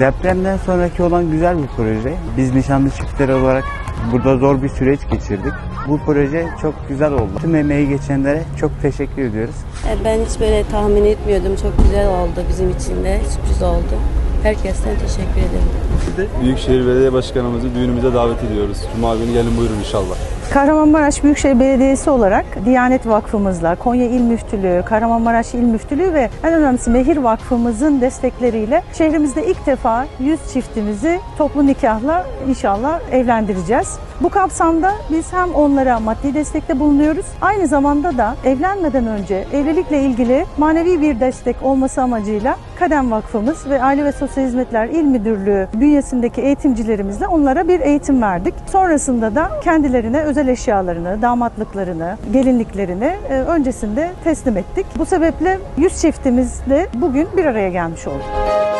Depremden sonraki olan güzel bir proje. Biz nişanlı çiftler olarak burada zor bir süreç geçirdik. Bu proje çok güzel oldu. Tüm emeği geçenlere çok teşekkür ediyoruz. E, Ben hiç böyle tahmin etmiyordum. Çok güzel oldu bizim için de. Sürpriz oldu. Herkesten teşekkür ederim. Biz de Büyükşehir Belediye Başkanımızı düğünümüze davet ediyoruz. Cuma günü gelin buyurun inşallah. Kahramanmaraş Büyükşehir Belediyesi olarak Diyanet Vakfımızla, Konya İl Müftülüğü, Kahramanmaraş İl Müftülüğü ve en önemlisi Mehir Vakfımızın destekleriyle şehrimizde ilk defa 100 çiftimizi toplu nikahla inşallah evlendireceğiz. Bu kapsamda biz hem onlara maddi destekte bulunuyoruz, aynı zamanda da evlenmeden önce evlilikle ilgili manevi bir destek olması amacıyla Kadem Vakfımız ve Aile ve Sosyal Hizmetler İl Müdürlüğü bünyesindeki eğitimcilerimizle onlara bir eğitim verdik. Sonrasında da kendilerine özel eşyalarını, damatlıklarını, gelinliklerini e, öncesinde teslim ettik. Bu sebeple 100 çiftimizle bugün bir araya gelmiş olduk.